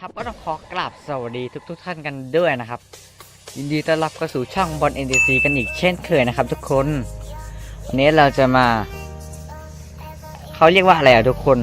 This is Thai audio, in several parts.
ครับก็ต้องขอกราบสวัสดีทุกทุกๆท่านกันด้วยนะครับ ยินดีต้อนรับเข้าสู่ช่องบอล NDC กันอีกเช่นเคยนะครับทุกคน วันนี้เราจะมา เขาเรียกว่าอะไรอะทุกคน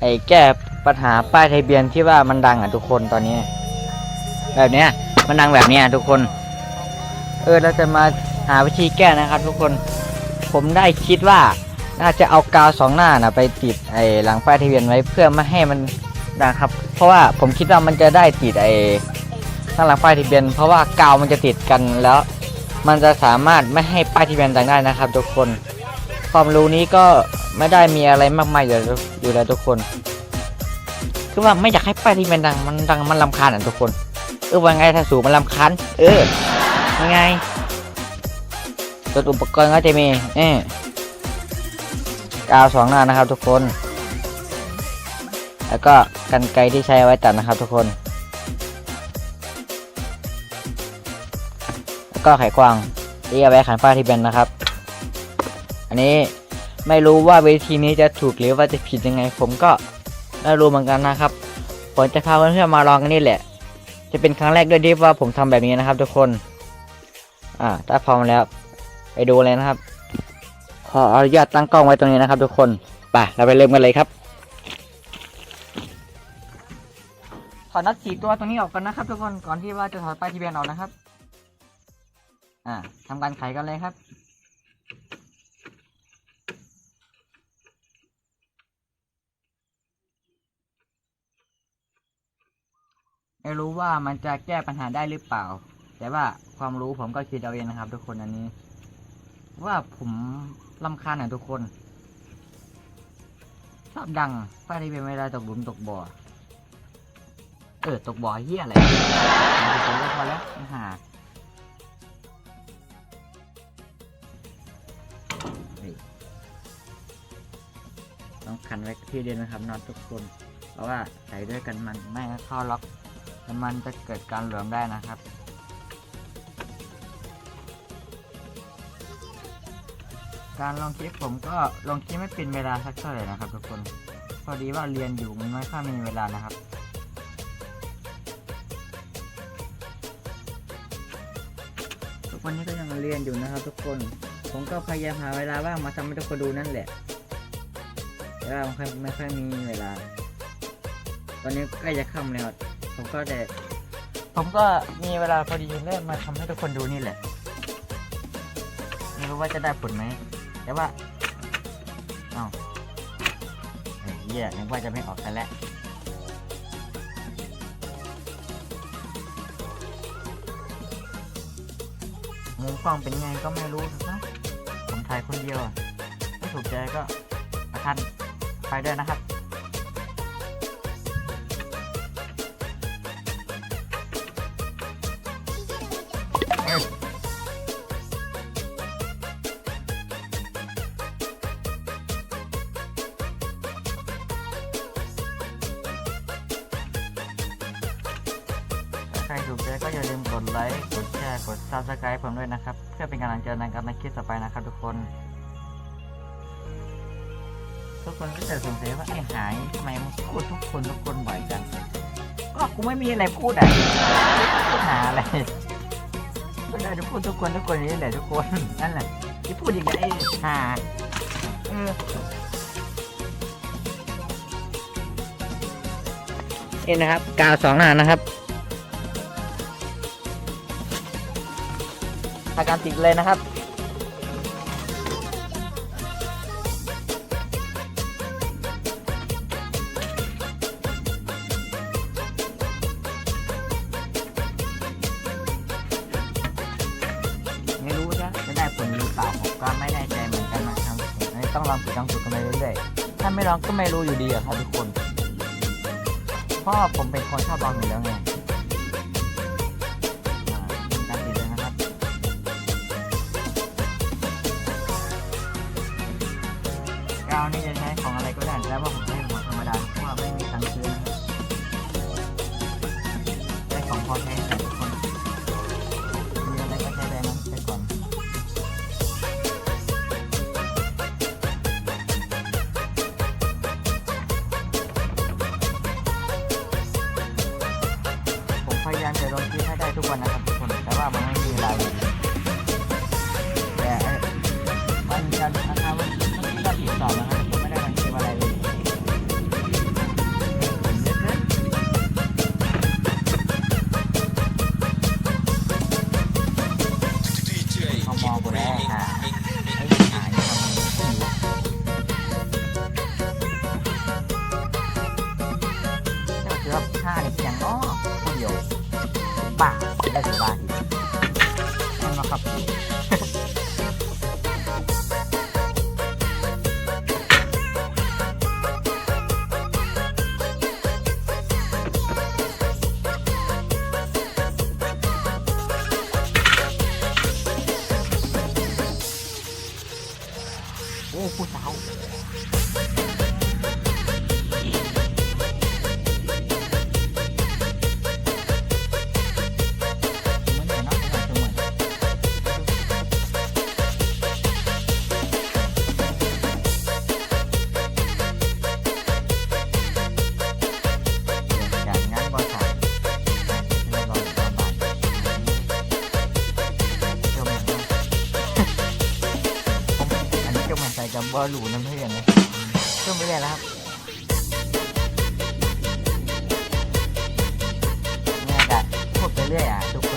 ไอ้แก้ปัญหาป้ายทะเบียนที่ว่ามันดังอะทุกคนตอนนี้ แบบเนี้ยมันดังแบบเนี้ยทุกคน เออเราจะมาหาวิธีแก้นะครับ ทุกคน ผมได้คิดว่าน่าจะเอากาวสองหน้านะไปติดไอ้หลังป้ายทะเบียนไว้เพื่อไม่ให้มัน ดังครับ เพราะว่าผมคิดว่ามันจะได้ติดไอ้ข้างหลังป้ายทะเบียน เพราะว่ากาวมันจะติดกันแล้ว มันจะสามารถไม่ให้ป้ายทะเบียนดังได้นะครับ ทุกคน ความรู้นี้ก็ไม่ได้มีอะไรมากมายอยู่แล้วอยู่แล้วทุกคน คือว่าไม่อยากให้ป้ายทะเบียนดังมันดังมันลำคาญอะทุกคน เออว่าไงถ้าสูงมันลำคาญเออยังไงตัวอุปกรณ์ก็จะมีเออกาวสองหน้านะครับทุกคน แล้วก็กันไกรที่ใช้ไว้ตัดนะครับทุกคน แล้วก็ไขควงที่เอาไว้ขันป้ายที่เป็นนะครับ อันนี้ไม่รู้ว่าวิธีนี้จะถูกหรือว่าจะผิดยังไง ผมก็ไม่รู้เหมือนกันนะครับผมจะพาเพื่อนๆมาลองกันนี่แหละ จะเป็นครั้งแรกด้วยที่ว่าผมทำแบบนี้นะครับ ทุกคน อ่า ถ้าพร้อมแล้วไปดูเลยนะครับ ขออนุญาตตั้งกล้องไว้ตรงนี้นะครับ ทุกคน ไป เราไปเริ่มกันเลยครับ ถอดน็อตสีตัวตรงนี้ออกก่อนนะครับ ทุกคนก่อนที่ว่าจะถอดป้ายทะเบียนออกนะครับ อ่าทำการไขกันเลยครับ ไม่รู้ว่ามันจะแก้ปัญหาได้หรือเปล่า แต่ว่าความรู้ผมก็คิดเอาเองนะครับ ทุกคนอันนี้ ว่าผมลำคาญอะทุกคน ชอบดังป้ายที่เป็นเวลาตกหลุมตกบ่อ เออ ตกบ่อเฮียอะไรตกบ่อพอแล้วหาต้องขันไว้ที่เดียวนะครับนอนทุกคน เพราะว่าใส่ด้วยกันมันไม่งั้นเข้าล็อกแล้วมันจะเกิดการหลวมได้นะครับการลงคลิปผมก็ลงคลิปไม่เป็นเวลาสักเท่าไหร่นะครับทุกคน พอดีว่าเรียนอยู่มันไม่ค่อยมีเวลานะครับ วันนี้ก็ยังเรียนอยู่นะครับทุกคน ผมก็พยายามหาเวลาว่างมาทำให้ทุกคนดูนั่นแหละแต่ว่าไม่ค่อยไม่ค่อยมีเวลา ตอนนี้ใกล้จะค่ำแล้วผมก็ได้ผมก็มีเวลาพอดีเริ่มาทำให้ทุกคนดูนี่แหละ ไม่รู้ว่าจะได้ผลไหม แต่ว่า เอ้าเฮ้ยเหี้ยนึกว่าจะไม่ออกกันแล้ว มุมกล้องเป็นไงก็ไม่รู้นะผมถ่ายคนเดียวอะไม่ถูกใจก็ท่านไปด้วยนะครับาใครถูกใจก็อย่าลืมกดไลค์กดแชร์กด subscribe ผมด้วยนะครับ เพื่อเป็นกำลังใจในการทำคลิปต่อไปนะครับทุกคน ทุกคนก็จะสงสัยว่าไอ้หายทำไมมันพูดทุกคนทุกคนบ่อยจังก็กูไม่มีอะไรพูดอะพูดหาอะไรก็ได้จะพูดทุกคนทุกคนนี้แหละทุกคนนั่นแหละที่พูดอย่างไรหาเออนี่นะครับกาวสองหน้านะครับ ทำการติดเลยนะครับ ไม่รู้จะจะได้ผลหรือเปล่าผมก็ไม่แน่ใจเหมือนกันนะครับต้องลองผิดลองถูกกันไปเรื่อยๆถ้าไม่ลองก็ไม่รู้อยู่ดีอะครับทุกคนเพราะผมเป็นคนชอบลองอยู่แล้วไงาวนี่จะใช้ของอะไรก็ได้แต่ว่าผมใช้ของธรรมดาเพราะว่าไม่มีตังค์ซื้อใช้ของพอแต่ บ้าได้สบาย อนใส่กับบอลลูน้ำเพื่อนเลยก็ไม่ได้แล้วครับเนี่ยแต่พูดไปเรื่อยอะทุก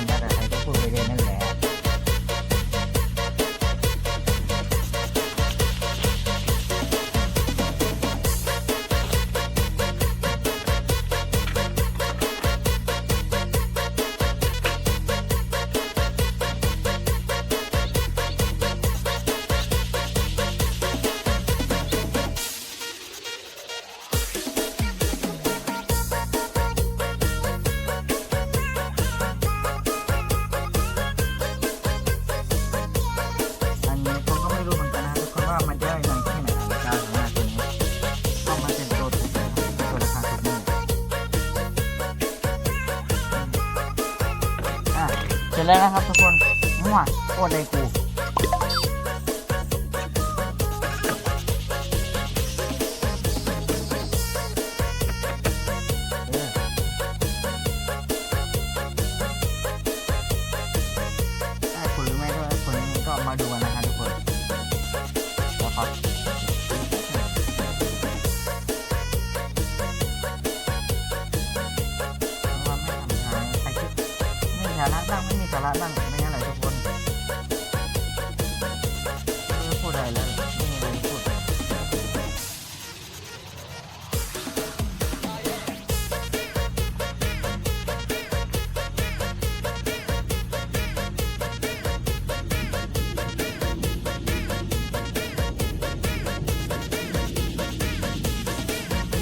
แล้วนะครับทุกคนมั่วโคตรเลยกู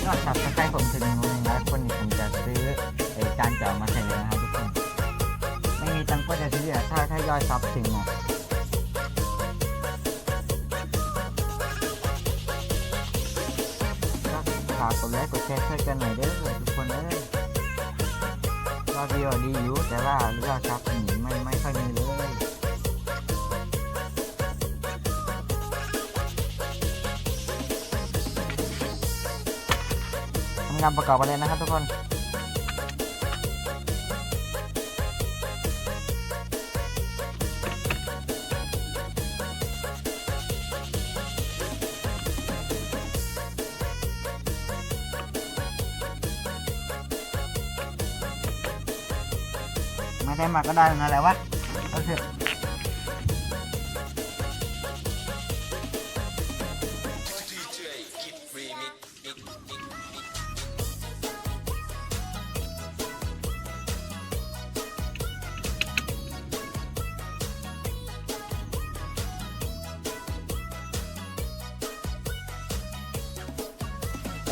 ยอดสับสไครผมถึงหนึ่งล้านคนผมจะซื้อไอ้จานเจ๋อมาใส่เลยนะครับทุกคนไม่มีตังค์ก็จะซื้ออะถ้าถ้ายอดซับถึงอะก็ฝากกดไลค์กดแชร์ช่วยกันหน่อยเด้อทุกคนเอ้ยยอดวิวดีอยู่แต่ว่ายอดซับ งานประกอบกันเลยนะครับทุกคนไม่ได้มาก็ได้นั่นแหละวะเอาเถอะ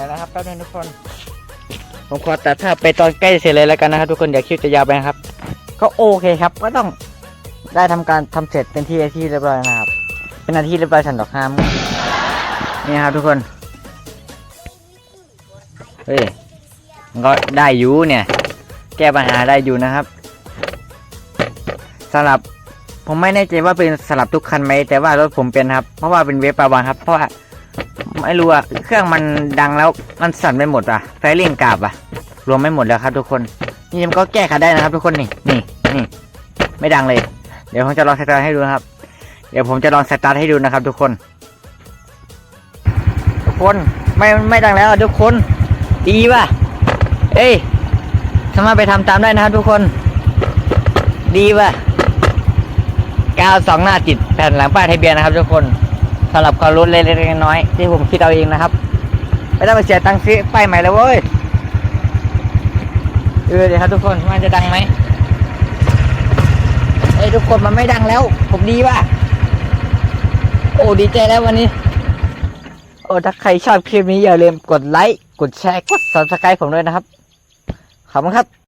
ดี๋ยวนะครับแป๊บนึงทุกคน ผมขอตัดภาพไปตอนใกล้เสร็จเลยแล้วกันนะครับ ทุกคนอย่าคลิปจะยาวไปนะครับ ก็โอเคครับก็ต้องได้ทำการทำเสร็จเป็นที่ที่เรียบร้อยนะครับ เป็นนาที่เรียบร้อยสันดอกห้ามนี่ครับทุกคนเฮ้ยก็ได้อยู่เนี่ย แก้ปัญหาได้อยู่นะครับสำหรับผมไม่แน่ใจว่าเป็นสลับทุกคันไหมแต่ว่ารถผมเป็นครับ เพราะว่าเป็นเวฟปาวางครับ เพราะว่า ไม่รู้อะเครื่องมันดังแล้วมันสั่นไปหมดอะไฟลิ่งกราบอะรวมไม่หมดแล้วครับทุกคน นี่มันก็แก้ไขได้นะครับทุกคนนี่นี่นี่ไม่ดังเลย เดี๋ยวผมจะลองสตาร์ทให้ดูนะครับ เดี๋ยวผมจะลองสตาร์ทให้ดูนะครับทุกคน ทุกคนไม่ไม่ดังแล้วทุกคน ดีป่ะ เอ้ยสามารถไปทำตามได้นะครับทุกคน ดีป่ะกาวสองหน้าติดแผ่นหลังป้ายทะเบียนนะครับทุกคน สำหรับความรู้เล็กๆน้อยๆที่ผมคิดเอาเองนะครับ ไม่ต้องไปเสียตังค์ซื้อป้ายใหม่แล้วเว้ยเออเดี๋ยวครับทุกคนมันจะดังไหมเอ้ยทุกคนมันไม่ดังแล้ว ผมดีป่ะ โอ้ดีใจแล้ววันนี้ โอ้ถ้าใครชอบคลิปนี้อย่าลืมกดไลค์ กดแชร์ กด subscribe ผมด้วยนะครับ ขอบคุณครับ